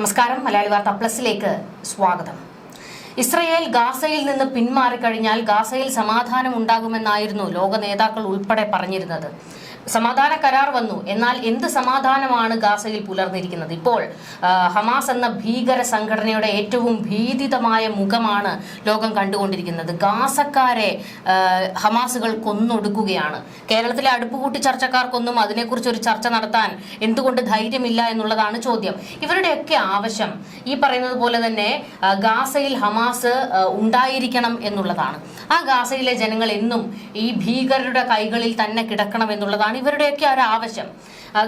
നമസ്കാരം. മലയാളി വാർത്ത പ്ലസിലേക്ക് സ്വാഗതം. ഇസ്രയേൽ ഗാസയിൽ നിന്ന് പിന്മാറിക്കഴിഞ്ഞാൽ ഗാസയിൽ സമാധാനം ഉണ്ടാകുമെന്നായിരുന്നു ലോക നേതാക്കൾ ഉൾപ്പെടെ പറഞ്ഞിരുന്നത്. സമാധാന കരാർ വന്നു. എന്നാൽ എന്ത് സമാധാനമാണ് ഗാസയിൽ പുലർന്നിരിക്കുന്നത്? ഇപ്പോൾ ഹമാസ് എന്ന ഭീകര സംഘടനയുടെ ഏറ്റവും ഭീതിതമായ മുഖമാണ് ലോകം കണ്ടുകൊണ്ടിരിക്കുന്നത്. ഗാസക്കാരെ ഹമാസുകൾ കൊന്നൊടുക്കുകയാണ്. കേരളത്തിലെ അടുപ്പുകൂട്ടി ചർച്ചക്കാർക്കൊന്നും അതിനെക്കുറിച്ച് ഒരു ചർച്ച നടത്താൻ എന്തുകൊണ്ട് ധൈര്യമില്ല എന്നുള്ളതാണ് ചോദ്യം. ഇവരുടെയൊക്കെ ആവശ്യം ഈ പറയുന്നത് പോലെ തന്നെ ഗാസയിൽ ഹമാസ് ഉണ്ടായിരിക്കണം എന്നുള്ളതാണ്. ആ ഗാസയിലെ ജനങ്ങൾ എന്നും ഈ ഭീകരരുടെ കൈകളിൽ തന്നെ കിടക്കണം എന്നുള്ളതാണ് ഇവരുടെയൊക്കെ ഒരു ആവശ്യം.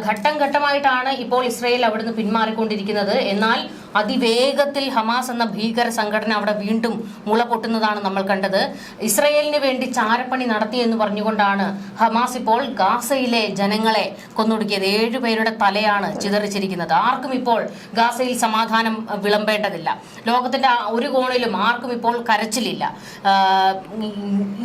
ഘട്ടം ഘട്ടമായിട്ടാണ് ഇപ്പോൾ ഇസ്രയേൽ അവിടുന്ന് പിന്മാറിക്കൊണ്ടിരിക്കുന്നത്. എന്നാൽ അതിവേഗത്തിൽ ഹമാസ് എന്ന ഭീകര സംഘടന അവിടെ വീണ്ടും മുള പൊട്ടുന്നതാണ് നമ്മൾ കണ്ടത്. ഇസ്രയേലിന് വേണ്ടി ചാരപ്പണി നടത്തി എന്ന് പറഞ്ഞുകൊണ്ടാണ് ഹമാസ് ഇപ്പോൾ ഗാസയിലെ ജനങ്ങളെ കൊന്നൊടുക്കിയത്. ഏഴുപേരുടെ തലയാണ് ചിതറിച്ചിരിക്കുന്നത്. ആർക്കും ഇപ്പോൾ ഗാസയിൽ സമാധാനം വിളമ്പേണ്ടതില്ല. ലോകത്തിന്റെ ഒരു കോണിലും ആർക്കും ഇപ്പോൾ കരച്ചിലില്ല.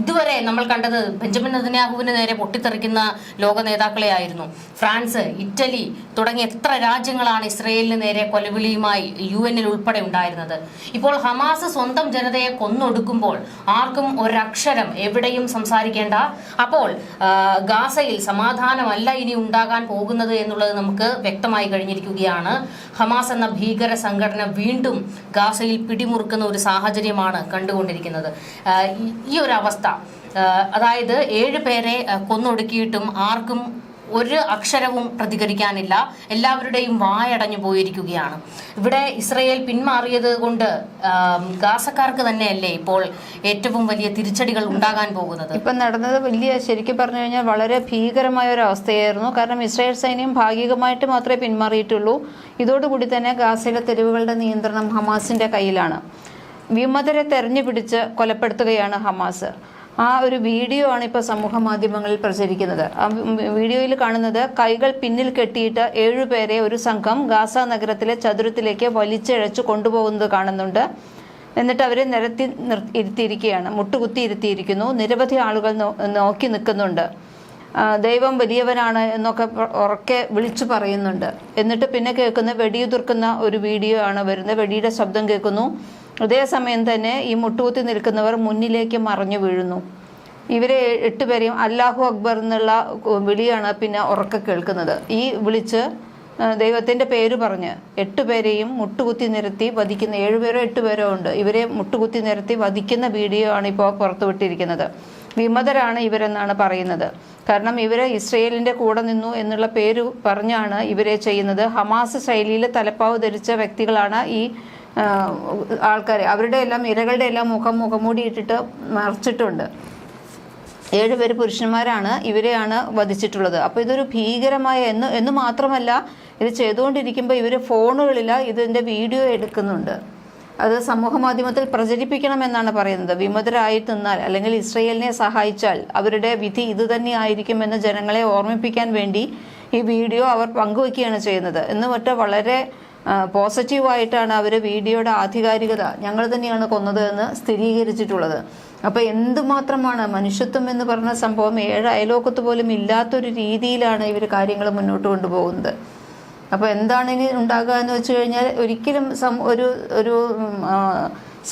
ഇതുവരെ നമ്മൾ കണ്ടത് ബെഞ്ചമിൻ നെതന്യാഹുവിന് നേരെ പൊട്ടിത്തെറിക്കുന്ന ലോക നേതാക്കളെ ആയിരുന്നു ഫ്രാൻസ് ഇറ്റലി തുടങ്ങിയ എത്ര രാജ്യങ്ങളാണ് ഇസ്രയേലിന് നേരെ കൊലവിളിയുമായി യു എന്നിൽ ഉൾപ്പെടെ ഉണ്ടായിരുന്നത്? ഇപ്പോൾ ഹമാസ് സ്വന്തം ജനതയെ കൊന്നൊടുക്കുമ്പോൾ ആർക്കും ഒരക്ഷരം എവിടെയും സംസാരിക്കേണ്ട. അപ്പോൾ ഗാസയിൽ സമാധാനമല്ല ഇനി ഉണ്ടാകാൻ പോകുന്നത് എന്നുള്ളത് നമുക്ക് വ്യക്തമായി കഴിഞ്ഞിരിക്കുകയാണ്. ഹമാസ് എന്ന ഭീകര സംഘടന വീണ്ടും ഗാസയിൽ പിടിമുറുക്കുന്ന ഒരു സാഹചര്യമാണ് കണ്ടുകൊണ്ടിരിക്കുന്നത്. ഈ- ഒരു അവസ്ഥ അതായത് ഏഴ് പേരെ കൊന്നൊടുക്കിയിട്ടും ആർക്കും ഒരു അക്ഷരവും പ്രതികരിക്കാനില്ല. എല്ലാവരുടെയും വായടഞ്ഞു പോയിരിക്കുകയാണ്. ഇവിടെ ഇസ്രയേൽ പിന്മാറിയത് കൊണ്ട് ഗാസക്കാർക്ക് തന്നെയല്ലേ ഇപ്പോൾ ഏറ്റവും വലിയ തിരിച്ചടികൾ ഉണ്ടാകാൻ പോകുന്നത്? ഇപ്പം നടന്നത് വലിയ ശരിക്കും പറഞ്ഞു കഴിഞ്ഞാൽ വളരെ ഭീകരമായ ഒരു അവസ്ഥയായിരുന്നു. കാരണം ഇസ്രായേൽ സൈന്യം ഭാഗികമായിട്ട് മാത്രമേ പിന്മാറിയിട്ടുള്ളൂ. ഇതോടുകൂടി തന്നെ ഗാസയിലെ തെരുവുകളുടെ നിയന്ത്രണം ഹമാസിന്റെ കയ്യിലാണ്. വിമതരെ തെരഞ്ഞു പിടിച്ച് കൊലപ്പെടുത്തുകയാണ് ഹമാസ്. ആ ഒരു വീഡിയോ ആണ് ഇപ്പോൾ സമൂഹ മാധ്യമങ്ങളിൽ പ്രചരിക്കുന്നത്. ആ വീഡിയോയിൽ കാണുന്നത് കൈകൾ പിന്നിൽ കെട്ടിയിട്ട് ഏഴുപേരെ ഒരു സംഘം ഗാസ നഗരത്തിലെ ചതുരത്തിലേക്ക് വലിച്ചിഴച്ചു കൊണ്ടുപോകുന്നത് കാണുന്നുണ്ട്. എന്നിട്ട് അവരെ നിരത്തി ഇരുത്തിയിരിക്കുകയാണ്. മുട്ടുകുത്തി ഇരുത്തിയിരിക്കുന്നു. നിരവധി ആളുകൾ നോക്കി നിൽക്കുന്നുണ്ട്. ദൈവം വലിയവനാണ് എന്നൊക്കെ ഉറക്കെ വിളിച്ചു പറയുന്നുണ്ട്. എന്നിട്ട് പിന്നെ കേൾക്കുന്ന വെടിയുതിർക്കുന്ന ഒരു വീഡിയോ ആണ് വരുന്നത്. വെടിയുടെ ശബ്ദം കേൾക്കുന്നു. അതേസമയം തന്നെ ഈ മുട്ടുകുത്തി നിൽക്കുന്നവർ മുന്നിലേക്ക് മറഞ്ഞു വീഴുന്നു. ഇവരെ എട്ടുപേരെയും അല്ലാഹു അക്ബർ എന്നുള്ള വിളിയാണ് പിന്നെ ഉറക്കെ കേൾക്കുന്നത്. ഈ വിളിച്ച് ദൈവത്തിന്റെ പേര് പറഞ്ഞ് എട്ടുപേരെയും മുട്ടുകുത്തി നിരത്തി വധിക്കുന്ന ഏഴുപേരോ എട്ടുപേരോ ഉണ്ട് ഇവരെ മുട്ടുകുത്തി നിരത്തി വധിക്കുന്ന വീഡിയോ ആണ് ഇപ്പോൾ പുറത്തുവിട്ടിരിക്കുന്നത് വിമതരാണ് ഇവരെന്നാണ് പറയുന്നത്. കാരണം ഇവരെ ഇസ്രയേലിന്റെ കൂടെ നിന്നു എന്നുള്ള പേര് പറഞ്ഞാണ് ഇവരെ ചെയ്യുന്നത്. ഹമാസ് ശൈലിയിൽ തലപ്പാവ് ധരിച്ച വ്യക്തികളാണ് ഈ ആൾക്കാരെ അവരുടെ എല്ലാം ഇരകളുടെ എല്ലാം മുഖം മുഖംമൂടി ഇട്ടിട്ട് മറച്ചിട്ടുണ്ട് ഏഴുപേര് പുരുഷന്മാരാണ് ഇവരെയാണ് വധിച്ചിട്ടുള്ളത്. അപ്പോൾ ഇതൊരു ഭീകരമായ എന്ന് എന്ന് മാത്രമല്ല ഇത് ചെയ്തുകൊണ്ടിരിക്കുമ്പോൾ ഇവർ ഫോണുകളിൽ ഇതിന്റെ വീഡിയോ എടുക്കുന്നുണ്ട്. അത് സമൂഹ മാധ്യമത്തിൽ പ്രചരിപ്പിക്കണമെന്നാണ് പറയുന്നത്. വിമതരായി നിന്നാൽ അല്ലെങ്കിൽ ഇസ്രയേലിനെ സഹായിച്ചാൽ അവരുടെ വിധി ഇത് തന്നെയായിരിക്കുമെന്ന് ജനങ്ങളെ ഓർമ്മിപ്പിക്കാൻ വേണ്ടി ഈ വീഡിയോ അവർ പങ്കുവയ്ക്കുകയാണ് ചെയ്യുന്നത്. എന്ന് വളരെ പോസിറ്റീവായിട്ടാണ് അവർ വീഡിയോയുടെ ആധികാരികത ഞങ്ങൾ തന്നെയാണ് കൊന്നത് എന്ന് സ്ഥിരീകരിച്ചിട്ടുള്ളത്. അപ്പോൾ എന്തുമാത്രമാണ് മനുഷ്യത്വം എന്ന് പറഞ്ഞ സംഭവം ഏഴ് അയലോക്കത്ത് പോലും ഇല്ലാത്തൊരു രീതിയിലാണ് ഇവർ കാര്യങ്ങൾ മുന്നോട്ട് കൊണ്ടുപോകുന്നത്. അപ്പോൾ എന്താണ് ഇനി ഉണ്ടാകുക എന്ന് വെച്ച് കഴിഞ്ഞാൽ ഒരിക്കലും ഒരു ഒരു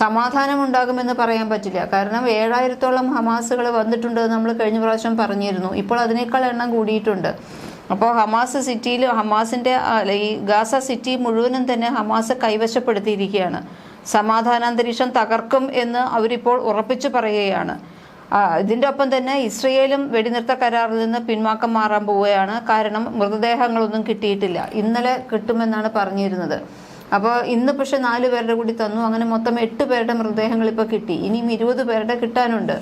സമാധാനം ഉണ്ടാകുമെന്ന് പറയാൻ പറ്റില്ല. കാരണം ഏഴായിരത്തോളം ഹമാസുകൾ വന്നിട്ടുണ്ട് നമ്മൾ കഴിഞ്ഞ പ്രാവശ്യം പറഞ്ഞിരുന്നു. ഇപ്പോൾ അതിനേക്കാൾ എണ്ണം കൂടിയിട്ടുണ്ട്. അപ്പോൾ ഹമാസ് സിറ്റിയിൽ ഹമാസിന്റെ ഈ ഗാസ സിറ്റി മുഴുവനും തന്നെ ഹമാസ് കൈവശപ്പെടുത്തിയിരിക്കുകയാണ്. സമാധാനാന്തരീക്ഷം തകർക്കും എന്ന് അവരിപ്പോൾ ഉറപ്പിച്ചു പറയുകയാണ്. ഇതിന്റെ ഒപ്പം തന്നെ ഇസ്രയേലും വെടിനിർത്ത കരാറിൽ നിന്ന് പിന്മാക്കം മാറാൻ പോവുകയാണ്. കാരണം മൃതദേഹങ്ങളൊന്നും കിട്ടിയിട്ടില്ല. ഇന്നലെ കിട്ടുമെന്നാണ് പറഞ്ഞിരുന്നത്. അപ്പോൾ ഇന്ന് പക്ഷെ നാല് പേരുടെ കൂടി തന്നു. അങ്ങനെ മൊത്തം എട്ട് പേരുടെ മൃതദേഹങ്ങൾ ഇപ്പോൾ കിട്ടി. ഇനിയും ഇരുപത് പേരുടെ കിട്ടാനുണ്ട്.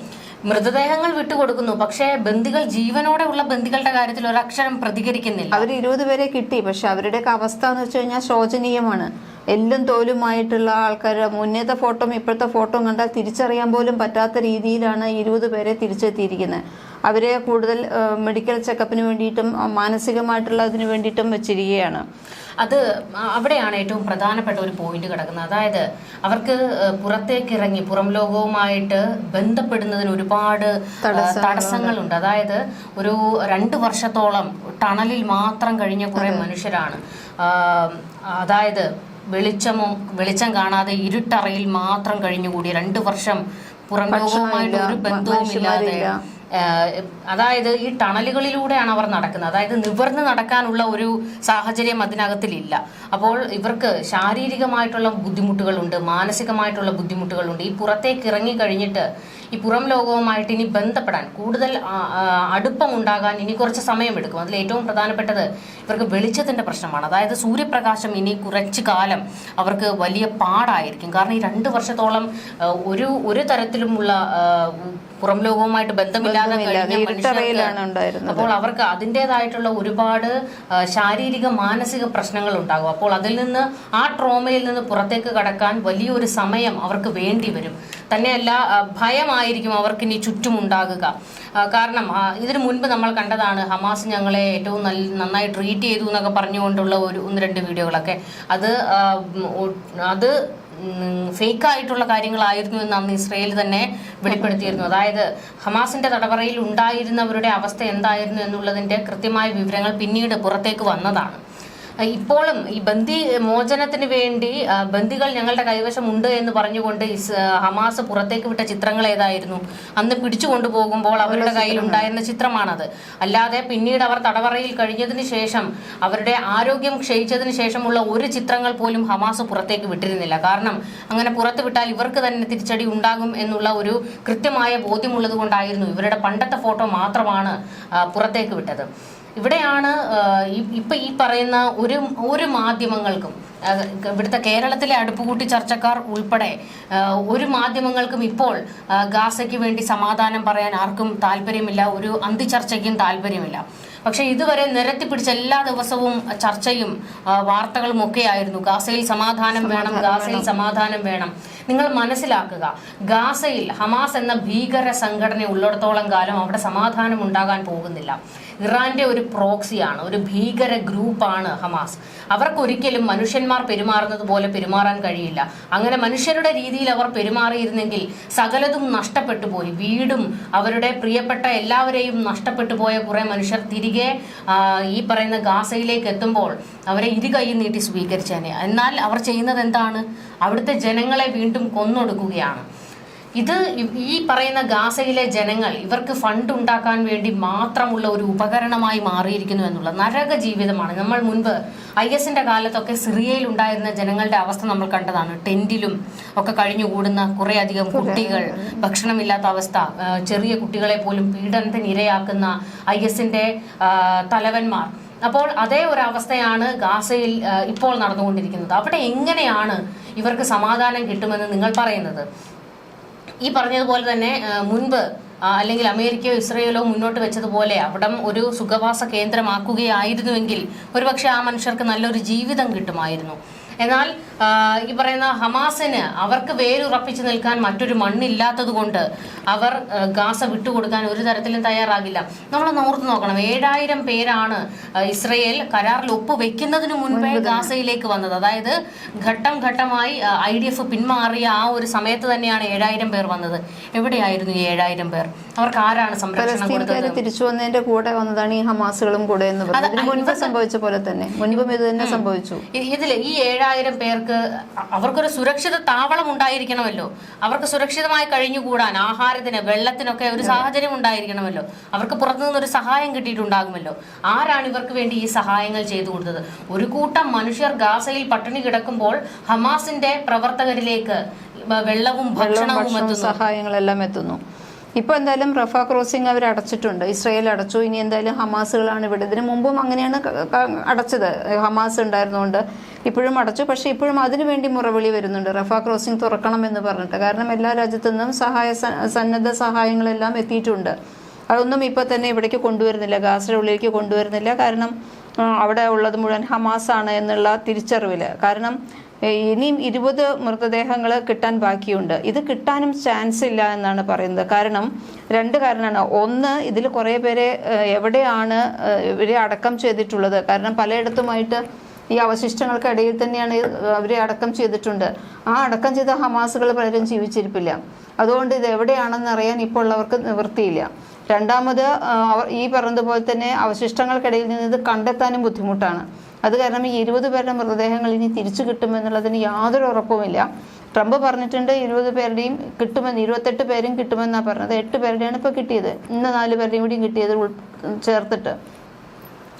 മൃതദേഹങ്ങൾ വിട്ടുകൊടുക്കുന്നു. പക്ഷേ ബന്ദികൾ ജീവനോടെ ഉള്ള ബന്ദികളുടെ കാര്യത്തിൽ ഒരക്ഷരം പ്രതികരിക്കുന്നില്ല. അവർ ഇരുപത് പേരെ കിട്ടി. പക്ഷെ അവരുടെയൊക്കെ അവസ്ഥ എന്ന് വെച്ച് കഴിഞ്ഞാൽ ശോചനീയമാണ്. എല്ലും തോലുമായിട്ടുള്ള ആൾക്കാരുടെ മുന്നേത്തെ ഫോട്ടോയും ഇപ്പോഴത്തെ ഫോട്ടോയും കണ്ടാൽ തിരിച്ചറിയാൻ പോലും പറ്റാത്ത രീതിയിലാണ് ഇരുപത് പേരെ തിരിച്ചെത്തിയിരിക്കുന്നത്. അവരെ കൂടുതൽ മെഡിക്കൽ ചെക്കപ്പിന് വേണ്ടിയിട്ടും മാനസികമായിട്ടുള്ളതിന് വേണ്ടിയിട്ടും വെച്ചിരിക്കുകയാണ്. അത് അവിടെയാണ് ഏറ്റവും പ്രധാനപ്പെട്ട ഒരു പോയിന്റ് കിടക്കുന്നത്. അതായത് അവർക്ക് പുറത്തേക്ക് ഇറങ്ങി പുറം ലോകവുമായിട്ട് ബന്ധപ്പെടുന്നതിന് ഒരുപാട് തടസ്സങ്ങളുണ്ട്. അതായത് ഒരു രണ്ട് വർഷത്തോളം ടണലിൽ മാത്രം കഴിഞ്ഞ കുറെ മനുഷ്യരാണ്. അതായത് വെളിച്ചമോ വെളിച്ചം കാണാതെ ഇരുട്ടറയിൽ മാത്രം കഴിഞ്ഞുകൂടി രണ്ട് വർഷം പുറം ലോകവുമായിട്ട് ഒരു ബന്ധവുമില്ലാതെ അതായത് ഈ ടണലുകളിലൂടെയാണ് അവർ നടക്കുന്നത്. അതായത് നിവർന്ന് നടക്കാനുള്ള ഒരു സാഹചര്യം അതിനകത്തിലില്ല. അപ്പോൾ ഇവർക്ക് ശാരീരികമായിട്ടുള്ള ബുദ്ധിമുട്ടുകളുണ്ട് മാനസികമായിട്ടുള്ള ബുദ്ധിമുട്ടുകളുണ്ട്. ഈ പുറത്തേക്ക് ഇറങ്ങി കഴിഞ്ഞിട്ട് ഈ പുറം ലോകവുമായിട്ട് ഇനി ബന്ധപ്പെടാൻ കൂടുതൽ അടുപ്പം ഉണ്ടാകാൻ ഇനി കുറച്ച് സമയമെടുക്കും. അതിൽ ഏറ്റവും പ്രധാനപ്പെട്ടത് ഇവർക്ക് വെളിച്ചത്തിന്റെ പ്രശ്നമാണ്. അതായത് സൂര്യപ്രകാശം ഇനി കുറച്ച് കാലം അവർക്ക് വലിയ പാടായിരിക്കും. കാരണം ഈ രണ്ട് വർഷത്തോളം ഒരു ഒരു തരത്തിലുമുള്ള പുറം ലോകവുമായിട്ട് ബന്ധമില്ലാതെ. അപ്പോൾ അവർക്ക് അതിന്റെതായിട്ടുള്ള ഒരുപാട് ശാരീരിക മാനസിക പ്രശ്നങ്ങൾ ഉണ്ടാകും. അപ്പോൾ അതിൽ നിന്ന് ആ ട്രോമയിൽ നിന്ന് പുറത്തേക്ക് കടക്കാൻ വലിയൊരു സമയം അവർക്ക് വേണ്ടി വരും. തന്നെയല്ല ഭയമായിരിക്കും അവർക്ക് ഇനി ചുറ്റുമുണ്ടാകുക കാരണം ഇതിനു മുൻപ് നമ്മൾ കണ്ടതാണ് ഹമാസ് ഞങ്ങളെ ഏറ്റവും നല്ല നന്നായി ട്രീറ്റ് ചെയ്തു എന്നൊക്കെ പറഞ്ഞുകൊണ്ടുള്ള ഒരു ഒന്ന് രണ്ട് വീഡിയോകളൊക്കെ. അത് അത് ഫേക്ക് ആയിട്ടുള്ള കാര്യങ്ങളായിരുന്നു എന്ന് അന്ന് ഇസ്രയേൽ തന്നെ വെളിപ്പെടുത്തിയിരുന്നു. അതായത് ഹമാസിന്റെ തടവറയിൽ ഉണ്ടായിരുന്നവരുടെ അവസ്ഥ എന്തായിരുന്നു എന്നുള്ളതിന്റെ കൃത്യമായ വിവരങ്ങൾ പിന്നീട് പുറത്തേക്ക് വന്നതാണ്. ഇപ്പോഴും ഈ ബന്ദി മോചനത്തിന് വേണ്ടി ബന്ദികൾ ഞങ്ങളുടെ കൈവശം ഉണ്ട് എന്ന് പറഞ്ഞുകൊണ്ട് ഹമാസ് പുറത്തേക്ക് വിട്ട ചിത്രങ്ങൾ ഏതായിരുന്നു? അന്ന് പിടിച്ചു കൊണ്ടുപോകുമ്പോൾ അവരുടെ കയ്യിൽ ഉണ്ടായിരുന്ന ചിത്രമാണത്. അല്ലാതെ പിന്നീട് അവർ തടവറയിൽ കഴിഞ്ഞതിന് ശേഷം അവരുടെ ആരോഗ്യം ക്ഷയിച്ചതിന് ശേഷമുള്ള ഒരു ചിത്രങ്ങൾ പോലും ഹമാസ് പുറത്തേക്ക് വിട്ടിരുന്നില്ല. കാരണം അങ്ങനെ പുറത്ത് വിട്ടാൽ ഇവർക്ക് തന്നെ തിരിച്ചടി ഉണ്ടാകും എന്നുള്ള ഒരു കൃത്യമായ ബോധ്യമുള്ളത് കൊണ്ടായിരുന്നു ഇവരുടെ പണ്ടത്തെ ഫോട്ടോ മാത്രമാണ് പുറത്തേക്ക് വിട്ടത്. ഇവിടെയാണ് ഇപ്പൊ ഈ പറയുന്ന ഒരു ഒരു മാധ്യമങ്ങൾക്കും ഇവിടുത്തെ കേരളത്തിലെ അടുപ്പുകൂട്ടി ചർച്ചക്കാർ ഉൾപ്പെടെ ഒരു മാധ്യമങ്ങൾക്കും ഇപ്പോൾ ഗാസയ്ക്ക് വേണ്ടി സമാധാനം പറയാൻ ആർക്കും താല്പര്യമില്ല ഒരു അന്തിചർച്ചയ്ക്കും താല്പര്യമില്ല. പക്ഷെ ഇതുവരെ നിരത്തി പിടിച്ച എല്ലാ ദിവസവും ചർച്ചയും വാർത്തകളും ഒക്കെ ആയിരുന്നു ഗാസയിൽ സമാധാനം വേണം ഗാസയിൽ സമാധാനം വേണം. നിങ്ങൾ മനസ്സിലാക്കുക ഗാസയിൽ ഹമാസ് എന്ന ഭീകര സംഘടന ഉള്ളിടത്തോളം കാലം അവിടെ സമാധാനം ഉണ്ടാകാൻ പോകുന്നില്ല. ഇറാന്റെ ഒരു പ്രോക്സിയാണ് ഒരു ഭീകര ഗ്രൂപ്പാണ് ഹമാസ്. അവർക്കൊരിക്കലും മനുഷ്യന്മാർ പെരുമാറുന്നത് പോലെ പെരുമാറാൻ കഴിയില്ല. അങ്ങനെ മനുഷ്യരുടെ രീതിയിൽ അവർ പെരുമാറിയിരുന്നെങ്കിൽ സകലതും നഷ്ടപ്പെട്ടു പോയി. വീടും അവരുടെ പ്രിയപ്പെട്ട എല്ലാവരെയും നഷ്ടപ്പെട്ടു പോയ കുറെ മനുഷ്യർ തിരികെ ഈ പറയുന്ന ഗാസയിലേക്ക് എത്തുമ്പോൾ അവരെ ഇരു കൈ നീട്ടി സ്വീകരിച്ചേനെ. എന്നാൽ അവർ ചെയ്യുന്നത് എന്താണ്? അവിടുത്തെ ജനങ്ങളെ വീണ്ടും കൊന്നൊടുക്കുകയാണ്. ഇത് ഈ പറയുന്ന ഗാസയിലെ ജനങ്ങൾ ഇവർക്ക് ഫണ്ട് ഉണ്ടാക്കാൻ വേണ്ടി മാത്രമുള്ള ഒരു ഉപകരണമായി മാറിയിരിക്കുന്നു എന്നുള്ള നരക ജീവിതമാണ്. നമ്മൾ മുൻപ് ഐ എസിന്റെ കാലത്തൊക്കെ സിറിയയിൽ ഉണ്ടായിരുന്ന ജനങ്ങളുടെ അവസ്ഥ നമ്മൾ കണ്ടതാണ്. ടെന്റിലും ഒക്കെ കഴിഞ്ഞുകൂടുന്ന കുറെ അധികം കുട്ടികൾ ഭക്ഷണമില്ലാത്ത അവസ്ഥ ചെറിയ കുട്ടികളെ പോലും പീഡനത്തിന് ഇരയാക്കുന്ന ഐ എസിന്റെ തലവന്മാർ. അപ്പോൾ അതേ ഒരു അവസ്ഥയാണ് ഗാസയിൽ ഇപ്പോൾ നടന്നുകൊണ്ടിരിക്കുന്നത്. അവിടെ എങ്ങനെയാണ് ഇവർക്ക് സമാധാനം കിട്ടുമെന്ന് നിങ്ങൾ പറയുന്നത്? ഈ പറഞ്ഞതുപോലെ തന്നെ മുൻപ് അല്ലെങ്കിൽ അമേരിക്കയോ ഇസ്രയേലോ മുന്നോട്ട് വെച്ചതുപോലെ അവിടം ഒരു സുഖവാസ കേന്ദ്രമാക്കുകയായിരുന്നുവെങ്കിൽ ഒരുപക്ഷെ ആ മനുഷ്യർക്ക് നല്ലൊരു ജീവിതം കിട്ടുമായിരുന്നു. എന്നാൽ ഈ പറയുന്ന ഹമാസിന് അവർക്ക് വേരുറപ്പിച്ചു നിൽക്കാൻ മറ്റൊരു മണ്ണില്ലാത്തത് കൊണ്ട് അവർ ഗാസ വിട്ടുകൊടുക്കാൻ ഒരു തരത്തിലും തയ്യാറാകില്ല. നമ്മൾ നോർത്ത് നോക്കണം. ഏഴായിരം പേരാണ് ഇസ്രയേൽ കരാറിൽ ഒപ്പുവെക്കുന്നതിന് മുൻപേ ഗാസയിലേക്ക് വന്നത്. അതായത് ഘട്ടം ഘട്ടമായി ഐ ഡി എഫ് പിന്മാറിയ ആ ഒരു സമയത്ത് തന്നെയാണ് ഏഴായിരം പേർ വന്നത്. എവിടെയായിരുന്നു ഈ ഏഴായിരം പേർ? അവർക്ക് ആരാണ് സംരക്ഷണം കൊടുത്തത്? തിരിച്ചു വന്നതിന്റെ കൂടെ വന്നതാണ് ഈ ഹമാസുകളും കൂടെ എന്ന് മുൻപ് സംഭവിച്ച പോലെ തന്നെ. മുൻപും ഇത് തന്നെ സംഭവിച്ചു. ഇതിൽ ഈ ഏഴായിരം പേർക്ക് അ- അവർക്കൊരു സുരക്ഷിത താവളം ഉണ്ടായിരിക്കണമല്ലോ. അവർക്ക് സുരക്ഷിതമായി കഴിഞ്ഞുകൂടാൻ ആഹാരത്തിന് വെള്ളത്തിനൊക്കെ ഒരു സാഹചര്യം ഉണ്ടായിരിക്കണമല്ലോ. അവർക്ക് പുറത്തുനിന്ന് ഒരു സഹായം കിട്ടിയിട്ടുണ്ടാകുമല്ലോ. ആരാണ് ഇവർക്ക് വേണ്ടി ഈ സഹായങ്ങൾ ചെയ്തു കൊടുത്തത്? ഒരു കൂട്ടം മനുഷ്യർ ഗാസയിൽ പട്ടിണി കിടക്കുമ്പോൾ ഹമാസിന്റെ പ്രവർത്തകരിലേക്ക് വെള്ളവും ഭക്ഷണവും ഭക്ഷണവും സഹായങ്ങളെല്ലാം എത്തുന്നു. ഇപ്പൊ എന്തായാലും റഫ ക്രോസിംഗ് അവർ അടച്ചിട്ടുണ്ട്. ഇസ്രയേൽ അടച്ചു. ഇനി എന്തായാലും ഹമാസുകളാണ് ഇവിടെ. ഇതിനു മുമ്പും അങ്ങനെയാണ് അടച്ചത്. ഹമാസ് ഉണ്ടായിരുന്നുകൊണ്ട് ഇപ്പോഴും അടച്ചു. പക്ഷേ ഇപ്പോഴും അതിനുവേണ്ടി മുറവിളി വരുന്നുണ്ട്. റഫ ക്രോസിംഗ് തുറക്കണം എന്ന് പറഞ്ഞിട്ട്. കാരണം എല്ലാ രാജ്യത്തു നിന്നും സഹായ സന്നദ്ധ സഹായങ്ങളെല്ലാം എത്തിയിട്ടുണ്ട്. അതൊന്നും ഇപ്പോൾ തന്നെ ഇവിടേക്ക് കൊണ്ടുവരുന്നില്ല. ഗാസയുടെ ഉള്ളിലേക്ക് കൊണ്ടുവരുന്നില്ല. കാരണം അവിടെ ഉള്ളത് മുഴുവൻ ഹമാസാണ് എന്നുള്ള തിരിച്ചറിവിൽ കാരണം ഇനിയും ഇരുപത് മൃതദേഹങ്ങൾ കിട്ടാൻ ബാക്കിയുണ്ട്. ഇത് കിട്ടാനും ചാൻസ് ഇല്ല എന്നാണ് പറയുന്നത്. കാരണം രണ്ട് കാരണമാണ്. ഒന്ന് ഇതിൽ കുറേ പേരെ എവിടെയാണ് ഇവരെ അടക്കം ചെയ്തിട്ടുള്ളത്? കാരണം പലയിടത്തുമായിട്ട് ഈ അവശിഷ്ടങ്ങൾക്കിടയിൽ തന്നെയാണ് അവരെ അടക്കം ചെയ്തിട്ടുണ്ട്. ആ അടക്കം ചെയ്ത ഹമാസുകൾ പലരും ജീവിച്ചിരിപ്പില്ല. അതുകൊണ്ട് ഇത് എവിടെയാണെന്ന് അറിയാൻ ഇപ്പോൾ ഉള്ളവർക്ക് നിവൃത്തിയില്ല. രണ്ടാമത് ഈ പറഞ്ഞതുപോലെ തന്നെ അവശിഷ്ടങ്ങൾക്കിടയിൽ നിന്ന് ഇത് കണ്ടെത്താനും ബുദ്ധിമുട്ടാണ്. അത് കാരണം ഈ ഇരുപത് പേരുടെ മൃതദേഹങ്ങൾ ഇനി തിരിച്ചു കിട്ടുമെന്നുള്ളതിന് യാതൊരു ഉറപ്പുമില്ല. ട്രംപ് പറഞ്ഞിട്ടുണ്ട് ഇരുപത് പേരുടെയും കിട്ടുമെന്ന് ഇരുപത്തെട്ട് പേരും കിട്ടുമെന്നാണ് പറഞ്ഞത്. എട്ട് പേരുടെയാണ് ഇപ്പോൾ കിട്ടിയത്. ഇന്ന് നാല് പേരുടെയും കൂടിയും കിട്ടിയത് ചേർത്തിട്ട്.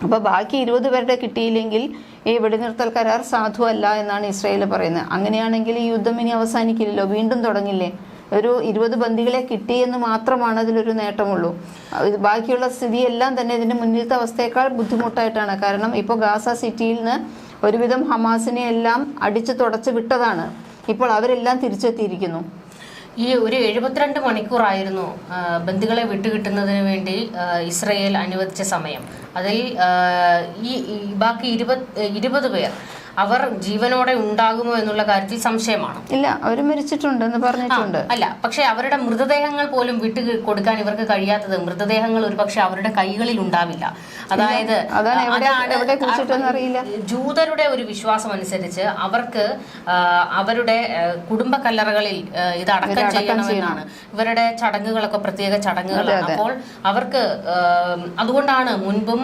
അപ്പോൾ ബാക്കി ഇരുപത് പേരുടെ കിട്ടിയില്ലെങ്കിൽ ഈ വെടിനിർത്തൽ കരാർ സാധുവല്ല എന്നാണ് ഇസ്രായേൽ പറയുന്നത്. അങ്ങനെയാണെങ്കിൽ ഈ യുദ്ധം ഇനി അവസാനിക്കില്ലല്ലോ? വീണ്ടും തുടങ്ങില്ലേ? ഒരു ഇരുപത് ബന്ദികളെ കിട്ടിയെന്ന് മാത്രമാണ് അതിലൊരു നേട്ടമുള്ളൂ. ബാക്കിയുള്ള സ്ഥിതിയെല്ലാം തന്നെ ഇതിന്റെ മുന്നിലത്തെ അവസ്ഥയേക്കാൾ ബുദ്ധിമുട്ടായിട്ടാണ്. കാരണം ഇപ്പോൾ ഗാസ സിറ്റിയിൽ നിന്ന് ഒരുവിധം ഹമാസിനെ എല്ലാം അടിച്ചു തുടച്ച് വിട്ടതാണ്. ഇപ്പോൾ അവരെല്ലാം തിരിച്ചെത്തിയിരിക്കുന്നു. ഈ ഒരു എഴുപത്തിരണ്ട് മണിക്കൂറായിരുന്നു ബന്ദികളെ വിട്ടുകിട്ടുന്നതിന് വേണ്ടി ഇസ്രയേൽ അനുവദിച്ച സമയം. അതിൽ ഈ ബാക്കി ഇരുപത് ഇരുപത് പേർ അവർ ജീവനോടെ ഉണ്ടാകുമോ എന്നുള്ള കാര്യത്തിൽ സംശയമാണ്. ഇല്ല അവർ മരിച്ചിട്ടുണ്ട് എന്ന് പറഞ്ഞിട്ടുണ്ട് അല്ല പക്ഷെ അവരുടെ മൃതദേഹങ്ങൾ പോലും വിട്ട് കൊടുക്കാൻ ഇവർക്ക് കഴിയാത്തത് മൃതദേഹങ്ങൾ ഒരുപക്ഷെ അവരുടെ കൈകളിൽ ഉണ്ടാവില്ല. അതായത്. ജൂതരുടെ ഒരു വിശ്വാസം അനുസരിച്ച് അവർക്ക് അവരുടെ കുടുംബ കല്ലറകളിൽ ഇത് അടക്കം ചെയ്യണമെന്നാണ്. ഇവരുടെ ചടങ്ങുകളൊക്കെ പ്രത്യേക ചടങ്ങുകളാണ്. അപ്പോൾ അവർക്ക് അതുകൊണ്ടാണ് മുൻപും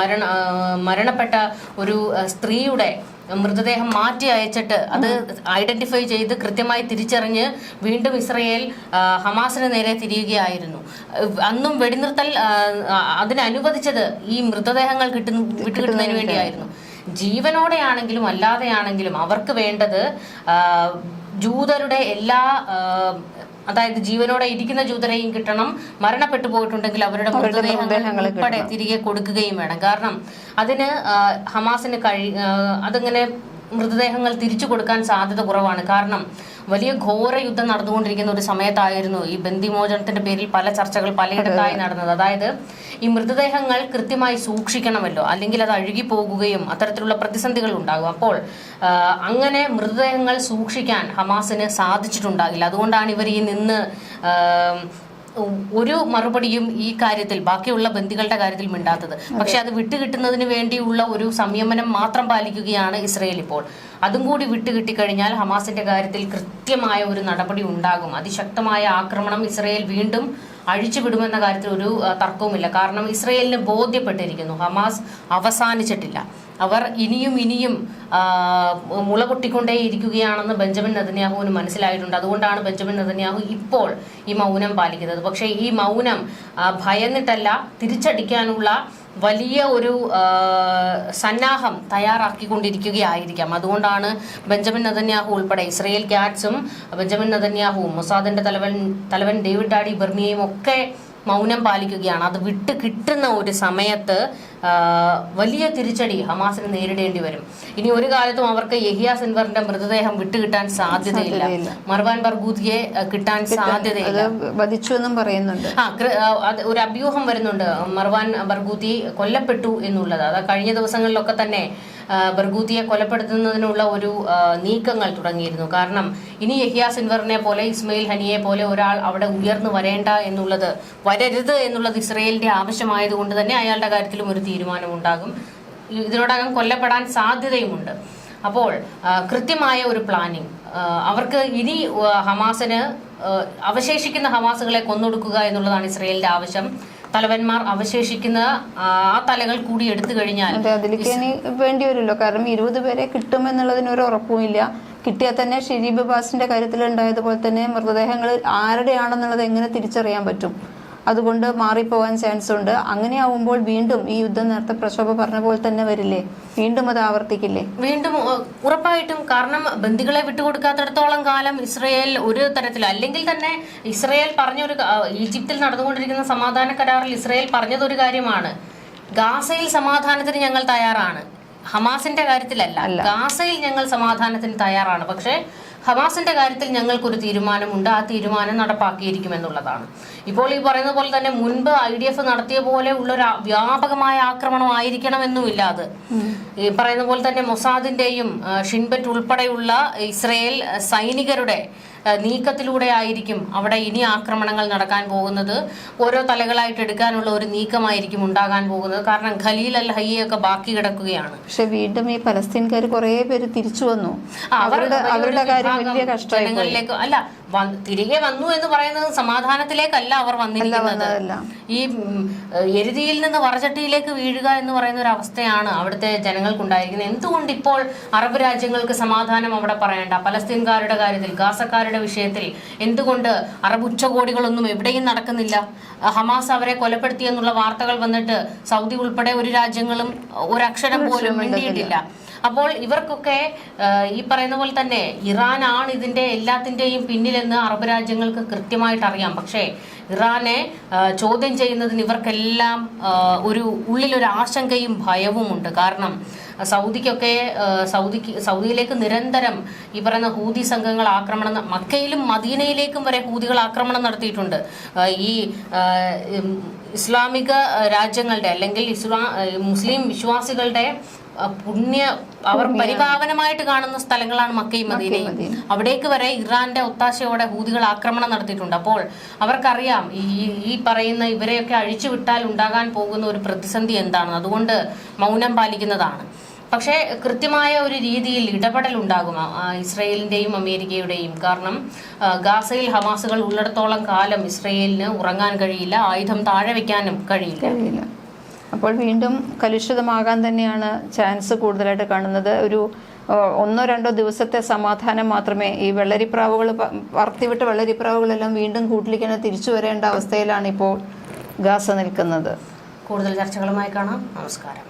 മരണ മരണപ്പെട്ട ഒരു സ്ത്രീയുടെ മൃതദേഹം മാറ്റി അയച്ചിട്ട് അത് ഐഡന്റിഫൈ ചെയ്ത് കൃത്യമായി തിരിച്ചറിഞ്ഞ് വീണ്ടും ഇസ്രയേൽ ഹമാസിന് നേരെ തിരിയുകയായിരുന്നു. അന്നും വെടിനിർത്തൽ അതിനനുവദിച്ചത് ഈ മൃതദേഹങ്ങൾ കിട്ടുന്ന വിട്ടുകിട്ടുന്നതിന് വേണ്ടിയായിരുന്നു. ജീവനോടെയാണെങ്കിലും അല്ലാതെയാണെങ്കിലും അവർക്ക് വേണ്ടത് ജൂതരുടെ എല്ലാ അതായത് ജീവനോടെ ഇരിക്കുന്ന ജൂതരെയും കിട്ടണം മരണപ്പെട്ടു പോയിട്ടുണ്ടെങ്കിൽ അവരുടെ മൃതദേഹങ്ങൾ ഉൾപ്പെടെ തിരികെ കൊടുക്കുകയും വേണം. കാരണം അതിന് ഹമാസിന് കഴി അതിങ്ങനെ മൃതദേഹങ്ങൾ തിരിച്ചു കൊടുക്കാൻ സാധ്യത കുറവാണ്. കാരണം വലിയ ഘോര യുദ്ധം നടന്നുകൊണ്ടിരിക്കുന്ന ഒരു സമയത്തായിരുന്നു ഈ ബന്ദിമോചനത്തിന്റെ പേരിൽ പല ചർച്ചകൾ പലയിടത്തായി നടന്നത്. അതായത് ഈ മൃതദേഹങ്ങൾ കൃത്യമായി സൂക്ഷിക്കണമല്ലോ അല്ലെങ്കിൽ അത് അഴുകി പോകുകയും അത്തരത്തിലുള്ള പ്രതിസന്ധികൾ ഉണ്ടാകും. അപ്പോൾ അങ്ങനെ മൃതദേഹങ്ങൾ സൂക്ഷിക്കാൻ ഹമാസിന് സാധിച്ചിട്ടുണ്ടാകില്ല. അതുകൊണ്ടാണ് ഇവർ ഈ നിന്ന് ഒരു മറുപടിയും ഈ കാര്യത്തിൽ ബാക്കിയുള്ള ബന്ധികളുടെ കാര്യത്തിൽ മിണ്ടാത്തത്. പക്ഷെ അത് വിട്ടുകിട്ടുന്നതിന് വേണ്ടിയുള്ള ഒരു സംയമനം മാത്രം പാലിക്കുകയാണ് ഇസ്രയേൽ ഇപ്പോൾ. അതും കൂടി വിട്ടുകിട്ടിക്കഴിഞ്ഞാൽ ഹമാസിന്റെ കാര്യത്തിൽ കൃത്യമായ ഒരു നടപടി ഉണ്ടാകും. അതിശക്തമായ ആക്രമണം ഇസ്രയേൽ വീണ്ടും അഴിച്ചുവിടുമെന്ന കാര്യത്തിൽ ഒരു തർക്കവുമില്ല. കാരണം ഇസ്രയേലിന് ബോധ്യപ്പെട്ടിരിക്കുന്നു. ഹമാസ് അവസാനിച്ചിട്ടില്ല. അവർ ഇനിയും ഇനിയും മുള പൊട്ടിക്കൊണ്ടേയിരിക്കുകയാണെന്ന് ബെഞ്ചമിൻ നെതന്യാഹുവിന് മനസ്സിലായിട്ടുണ്ട്. അതുകൊണ്ടാണ് ബെഞ്ചമിൻ നെതന്യാഹു ഇപ്പോൾ ഈ മൗനം പാലിക്കുന്നത്. പക്ഷേ ഈ മൗനം ഭയന്നിട്ടല്ല തിരിച്ചടിക്കാനുള്ള വലിയ ഒരു സന്നാഹം തയ്യാറാക്കിക്കൊണ്ടിരിക്കുകയായിരിക്കാം. അതുകൊണ്ടാണ് ബെഞ്ചമിൻ നദന്യാഹു ഉൾപ്പെടെ ഇസ്രയേൽ ക്യാറ്റ്സും ബെഞ്ചമിൻ നദന്യാഹുവും മൊസാദിന്റെ തലവൻ തലവൻ ഡേവിഡ് ഡാഡി ബെർമിയയും ഒക്കെ മൗനം പാലിക്കുകയാണ്. അത് വിട്ട് കിട്ടുന്ന ഒരു സമയത്ത് വലിയ തിരിച്ചടി ഹമാസിന് നേരിടേണ്ടി വരും. ഇനി ഒരു കാലത്തും അവർക്ക് യഹിയ സിൻവറിന്റെ മൃതദേഹം വിട്ടുകിട്ടാൻ സാധ്യതയില്ല. മർവാൻ ബർഗൂദിയെ കിട്ടാൻ സാധ്യതയില്ല. അത് വധിച്ചു എന്നും പറയുന്നുണ്ട്. ആ ഒരു അഭ്യൂഹം വരുന്നുണ്ട്. മർവാൻ ബർഗൂതി കൊല്ലപ്പെട്ടു എന്നുള്ളത്. അത് കഴിഞ്ഞ ദിവസങ്ങളിലൊക്കെ തന്നെ ബർഗൂത്തിയെ കൊലപ്പെടുത്തുന്നതിനുള്ള ഒരു നീക്കങ്ങൾ തുടങ്ങിയിരുന്നു. കാരണം ഇനി യഹിയ സിൻവറിനെ പോലെ ഇസ്മയിൽ ഹനിയെ പോലെ ഒരാൾ അവിടെ ഉയർന്നു വരേണ്ട എന്നുള്ളത് വരരുത് എന്നുള്ളത് ഇസ്രയേലിന്റെ ആവശ്യമായതുകൊണ്ട് തന്നെ അയാളുടെ കാര്യത്തിലും ഒരു തീരുമാനമുണ്ടാകും. ഇതിനോടകം കൊല്ലപ്പെടാൻ സാധ്യതയുമുണ്ട്. അപ്പോൾ കൃത്യമായ ഒരു പ്ലാനിങ്. അവർക്ക് ഇനി ഹമാസിന് അവശേഷിക്കുന്ന ഹമാസുകളെ കൊന്നൊടുക്കുക എന്നുള്ളതാണ് ഇസ്രയേലിന്റെ ആവശ്യം. തലവന്മാർ അവശേഷിക്കുന്ന ആ തലകൾ കൂടി എടുത്തു കഴിഞ്ഞാൽ അതെ അതിലേക്ക് ഇനി വേണ്ടി വരുമല്ലോ കാരണം ഇരുപത് പേരെ കിട്ടുമെന്നുള്ളതിന് ഒരു ഉറപ്പുമില്ല. കിട്ടിയാൽ തന്നെ ഷിരീബ് ബാസിന്റെ കാര്യത്തിൽ ഉണ്ടായതുപോലെ തന്നെ മൃതദേഹങ്ങൾ ആരുടെയാണെന്നുള്ളത് എങ്ങനെ തിരിച്ചറിയാൻ പറ്റും? അതുകൊണ്ട് മാറിപ്പോവാൻ ചാൻസ് ഉണ്ട്. അങ്ങനെ ആവുമ്പോൾ വീണ്ടും ഈ യുദ്ധം നേരത്തെ പ്രക്ഷോഭ പറഞ്ഞ പോലെ തന്നെ വരില്ലേ? വീണ്ടും അത് ആവർത്തിക്കില്ലേ? വീണ്ടും ഉറപ്പായിട്ടും കാരണം ബന്ദികളെ വിട്ടുകൊടുക്കാത്തടത്തോളം കാലം ഇസ്രയേൽ ഒരു തരത്തിൽ അല്ലെങ്കിൽ തന്നെ ഇസ്രയേൽ പറഞ്ഞൊരു ഈജിപ്തിൽ നടന്നുകൊണ്ടിരിക്കുന്ന സമാധാന കരാറിൽ ഇസ്രയേൽ പറഞ്ഞതൊരു കാര്യമാണ്. ഗാസയിൽ സമാധാനത്തിന് ഞങ്ങൾ തയ്യാറാണ്. ഹമാസിന്റെ കാര്യത്തിലല്ല. ഗാസയിൽ ഞങ്ങൾ സമാധാനത്തിന് തയ്യാറാണ്. പക്ഷേ ഹമാസിന്റെ കാര്യത്തിൽ ഞങ്ങൾക്കൊരു തീരുമാനമുണ്ട്. ആ തീരുമാനം നടപ്പാക്കിയിരിക്കും എന്നുള്ളതാണ് ഇപ്പോൾ ഈ പറയുന്ന പോലെ തന്നെ മുൻപ് ഐ ഡി എഫ് നടത്തിയ പോലെ ഉള്ള ഒരു വ്യാപകമായ ആക്രമണം ആയിരിക്കണമെന്നുമില്ല അത്. ഈ പറയുന്ന പോലെ തന്നെ മൊസാദിന്റെയും ഷിൻബറ്റ് ഉൾപ്പെടെയുള്ള ഇസ്രയേൽ സൈനികരുടെ നീക്കത്തിലൂടെ ആയിരിക്കും അവിടെ ഇനി ആക്രമണങ്ങൾ നടക്കാൻ പോകുന്നത്. ഓരോ തലകളായിട്ട് എടുക്കാനുള്ള ഒരു നീക്കമായിരിക്കും ഉണ്ടാകാൻ പോകുന്നത്. കാരണം ഖലീൽ അൽ ഹയ്യൊക്കെ ബാക്കി കിടക്കുകയാണ്. പക്ഷെ വീണ്ടും ഈ പലസ്തീൻകാർ കുറെ പേര് തിരിച്ചു വന്നു. അവരുടെ അവരുടെ കാര്യം വലിയ അല്ല തിരികെ വന്നു എന്ന് പറയുന്നത് സമാധാനത്തിലേക്കല്ല അവർ വന്നിരിക്കുന്നത്. ഈ എരുതിയിൽ നിന്ന് വറചട്ടിയിലേക്ക് വീഴുക എന്ന് പറയുന്ന ഒരു അവസ്ഥയാണ് അവിടുത്തെ ജനങ്ങൾക്കുണ്ടായിരിക്കുന്നത്. എന്തുകൊണ്ട് ഇപ്പോൾ അറബ് രാജ്യങ്ങൾക്ക് സമാധാനം അവിടെ പറയണ്ട? പലസ്തീൻകാരുടെ കാര്യത്തിൽ ഗാസക്കാരുടെ വിഷയത്തിൽ എന്തുകൊണ്ട് അറബ് ഉച്ചകോടികളൊന്നും എവിടെയും നടക്കുന്നില്ല? ഹമാസ് അവരെ കൊലപ്പെടുത്തി എന്നുള്ള വാർത്തകൾ വന്നിട്ട് സൗദി ഉൾപ്പെടെ ഒരു രാജ്യങ്ങളും ഒരക്ഷരം പോലും മിണ്ടിയിട്ടില്ല. അപ്പോൾ ഇവർക്കൊക്കെ ഈ പറയുന്ന പോലെ തന്നെ ഇറാനാണ് ഇതിന്റെ എല്ലാത്തിന്റെയും പിന്നിലെന്ന് അറബ് രാജ്യങ്ങൾക്ക് കൃത്യമായിട്ട് അറിയാം. പക്ഷേ ഇറാനെ ചോദ്യം ചെയ്യുന്നതിന് ഇവർക്കെല്ലാം ഉള്ളിൽ ഒരു ഉള്ളിലൊരു ആശങ്കയും ഭയവുമുണ്ട്. കാരണം സൗദിക്കൊക്കെ സൗദിക്ക് സൗദിയിലേക്ക് നിരന്തരം ഈ പറയുന്ന ഹൂതി സംഘങ്ങൾ ആക്രമണം മക്കയിലും മദീനയിലേക്കും വരെ ഹൂതികൾ ആക്രമണം നടത്തിയിട്ടുണ്ട്. ഈ ഇസ്ലാമിക രാജ്യങ്ങളുടെ അല്ലെങ്കിൽ ഇസ്ലാ മുസ്ലിം വിശ്വാസികളുടെ പുണ്യ അവർ പരിപാവനമായിട്ട് കാണുന്ന സ്ഥലങ്ങളാണ് മക്കയും മദീനയും. മദീന. അവിടേക്ക് വരെ ഇറാന്റെ ഒത്താശയോടെ ഹൂതികൾ ആക്രമണം നടത്തിയിട്ടുണ്ട്. അപ്പോൾ അവർക്കറിയാം ഈ ഈ പറയുന്ന ഇവരെയൊക്കെ അഴിച്ചുവിട്ടാൽ ഉണ്ടാകാൻ പോകുന്ന ഒരു പ്രതിസന്ധി എന്താണ്? അതുകൊണ്ട് മൗനം പാലിക്കുന്നതാണ്. പക്ഷേ കൃത്യമായ ഒരു രീതിയിൽ ഇടപെടൽ ഉണ്ടാകും ഇസ്രയേലിന്റെയും അമേരിക്കയുടെയും. കാരണം ഗാസയിൽ ഹമാസുകൾ ഉള്ളിടത്തോളം കാലം ഇസ്രയേലിന് ഉറങ്ങാൻ കഴിയില്ല ആയുധം താഴെ വെക്കാനും കഴിയില്ല. കഴിയില്ല. അപ്പോൾ വീണ്ടും കലുഷിതമാകാൻ തന്നെയാണ് ചാൻസ് കൂടുതലായിട്ട് കാണുന്നത്. ഒരു ഒന്നോ രണ്ടോ ദിവസത്തെ സമാധാനം മാത്രമേ ഈ വെള്ളരിപ്രാവുകൾ പറത്തിവിട്ട വെള്ളരിപ്രാവുകളെല്ലാം വീണ്ടും കൂട്ടിലേക്ക് തിരിച്ചു വരേണ്ട അവസ്ഥയിലാണ് ഇപ്പോൾ ഗാസ നിൽക്കുന്നത്. കൂടുതൽ ചർച്ചകളുമായി കാണാം. നമസ്കാരം.